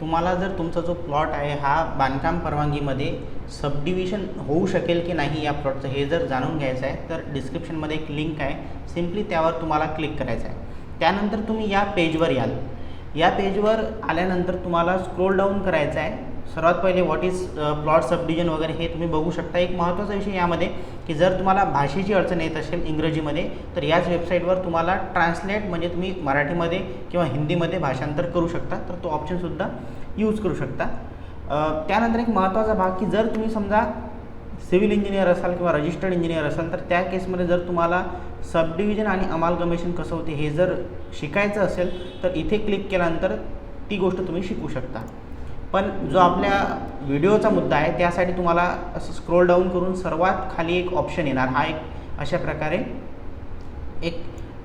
तुम्हाला जर तुमचा जो प्लॉट आहे हा बांधकाम परवानगीमध्ये सबडिव्हिजन होऊ शकेल की नाही या प्लॉटचं हे जर जाणून घ्यायचं आहे तर डिस्क्रिप्शनमध्ये एक लिंक आहे. सिम्पली त्यावर तुम्हाला क्लिक करायचं आहे. त्यानंतर तुम्ही या पेजवर याल. या पेजवर आल्यानंतर तुम्हाला स्क्रोल डाऊन करायचं आहे. सर्वात पहिले व्हॉट इज प्लॉट सबडिजन वगैरे हे तुम्ही बघू शकता. एक महत्त्वाचा विषय यामध्ये की जर तुम्हाला भाषेची अडचण येत असेल इंग्रजीमध्ये तर याच वेबसाईटवर तुम्हाला ट्रान्सलेट म्हणजे तुम्ही मराठीमध्ये किंवा हिंदीमध्ये भाषांतर करू शकता. तर तो ऑप्शनसुद्धा यूज करू शकता. त्यानंतर एक महत्त्वाचा भाग की जर तुम्ही समजा सिव्हिल इंजिनियर असाल किंवा रजिस्टर्ड इंजिनियर असाल तर त्या केसमध्ये जर तुम्हाला सबडिव्हिजन आणि अमालगमेशन कसं होते हे जर शिकायचं असेल तर इथे क्लिक केल्यानंतर ती गोष्ट तुम्ही शिकू शकता. पण जो आपल्या व्हिडिओचा मुद्दा आहे त्यासाठी तुम्हाला असं स्क्रोल डाऊन करून सर्वात खाली एक ऑप्शन येणार. हा एक अशा प्रकारे एक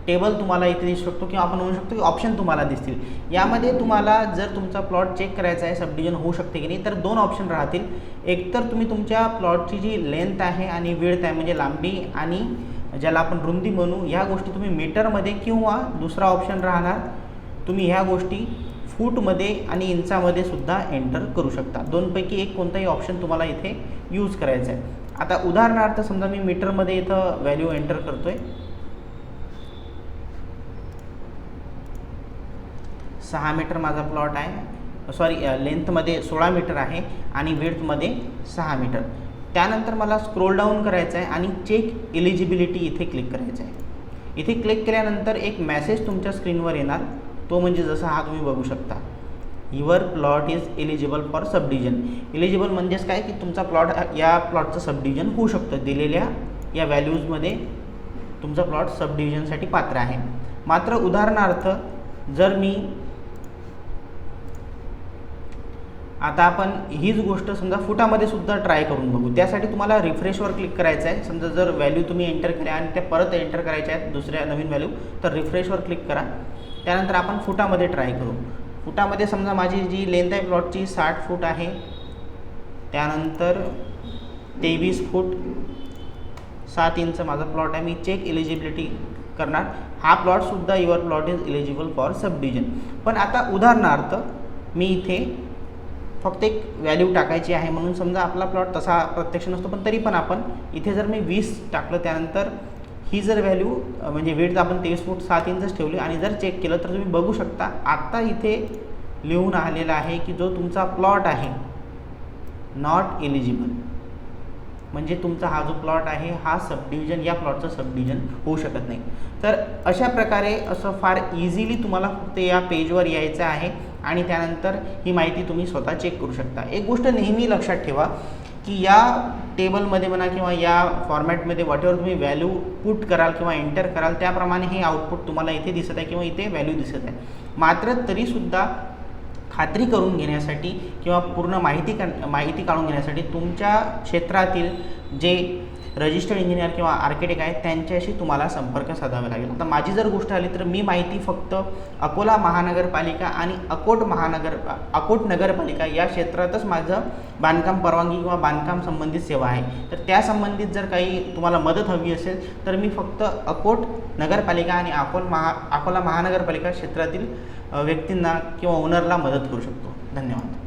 टेबल तुम्हाला इथे दिसू शकतो किंवा आपण म्हणू शकतो की ऑप्शन तुम्हाला दिसतील. यामध्ये तुम्हाला जर तुमचा प्लॉट चेक करायचा आहे सबडिव्हिजन होऊ शकते की नाही तर दोन ऑप्शन राहतील. एकतर तुम्ही तुमच्या प्लॉटची जी लेंथ आहे आणि विड्थ आहे म्हणजे लांबी आणि ज्याला आपण रुंदी म्हणू ह्या गोष्टी तुम्ही मीटरमध्ये किंवा दुसरा ऑप्शन राहणार. तुम्ही ह्या गोष्टी फूटमध्ये आणि इंचामध्ये सुद्धा एंटर करू शकता. दोनपैकी एक कोणताही ऑप्शन तुम्हाला इथे यूज करायचा आहे. आता उदाहरणार्थ समजा मी मीटरमध्ये इथं व्हॅल्यू एंटर करतोय. सहा मीटर माझा प्लॉट आहे. सॉरी लेंथमध्ये सोळा मीटर आहे आणि विड्थमध्ये सहा मीटर त्यानंतर मला स्क्रोल डाऊन करायचं आहे आणि चेक एलिजिबिलिटी इथे क्लिक करायचं आहे. इथे क्लिक केल्यानंतर एक मॅसेज तुमच्या स्क्रीनवर येणार. तो म्हणजे जसा हा तुम्ही बघू शकता. Your plot is eligible for subdivision eligible म्हणजेच काय? की तुमचा प्लॉट या प्लॉटचं सबडिव्हिजन होऊ शकतं. दिलेल्या या व्हॅल्यूजमध्ये तुमचा प्लॉट सबडिव्हिजनसाठी पात्र आहे. मात्र उदाहरणार्थ जर मी आता आपण हीच गोष्ट समजा फुटामध्ये सुद्धा ट्राय करून बघू. त्यासाठी तुम्हाला रिफ्रेशवर क्लिक करायचं आहे. समजा जर व्हॅल्यू तुम्ही एंटर केल्या आणि त्या परत एंटर करायच्या आहेत दुसऱ्या नवीन व्हॅल्यू तर रिफ्रेशवर क्लिक करा. त्यानंतर आपण फुटामध्ये ट्राय करू. फुटामध्ये समजा माझी जी लेंथ आहे प्लॉटची साठ फूट आहे. त्यानंतर तेवीस फूट सात इंच माझा प्लॉट आहे. मी चेक एलिजिबिलिटी करणार. हा प्लॉटसुद्धा your plot is eligible for subdivision पण आता उदाहरणार्थ मी इथे फक्त एक व्हॅल्यू टाकायची आहे. म्हणून समजा आपला प्लॉट तसा प्रत्यक्ष नसतो पण तरी पण आपण इथे जर मी वीस टाकलं त्यानंतर ही जर व्हॅल्यू म्हणजे वेट आपण तेवीस फूट सात इंचच ठेवली आणि जर चेक केलं तर तुम्ही बघू शकता आत्ता इथे लिहून आलेला आहे की जो तुमचा प्लॉट आहे नॉट एलिजिबल म्हणजे तुमचा हा जो प्लॉट आहे हा सबडिव्हिजन या प्लॉटचं सबडिव्हिजन होऊ शकत नाही. तर अशा प्रकारे असं फार इझिली तुम्हाला फक्त या पेजवर यायचं आहे आणि त्यानंतर ही माहिती तुम्ही स्वतः चेक करू शकता. एक गोष्ट नेहमी लक्षात ठेवा की या टेबलमध्ये म्हणा किंवा या फॉर्मॅटमध्ये वॉटेवर तुम्ही व्हॅल्यू पुट कराल किंवा एंटर कराल त्याप्रमाणे हे आउटपुट तुम्हाला इथे दिसत आहे किंवा इथे व्हॅल्यू दिसत आहे. मात्र तरीसुद्धा खात्री करून घेण्यासाठी किंवा पूर्ण माहिती का माहिती काढून घेण्यासाठी तुमच्या क्षेत्रातील जे रजिस्टर्ड इंजिनियर किंवा आर्किटेक्ट आहेत त्यांच्याशी तुम्हाला संपर्क साधावा लागेल. आता माझी जर गोष्ट आली तर मी माहिती फक्त अकोला महानगरपालिका आणि अकोट महानगर अकोट नगरपालिका या क्षेत्रातच माझं बांधकाम परवानगी किंवा बांधकाम संबंधित सेवा आहे. तर त्या संबंधित जर काही तुम्हाला मदत हवी असेल तर मी फक्त अकोट नगरपालिका आणि अकोल महा अकोला महानगरपालिका क्षेत्रातील व्यक्तींना किंवा ओनरला मदत करू शकतो. धन्यवाद.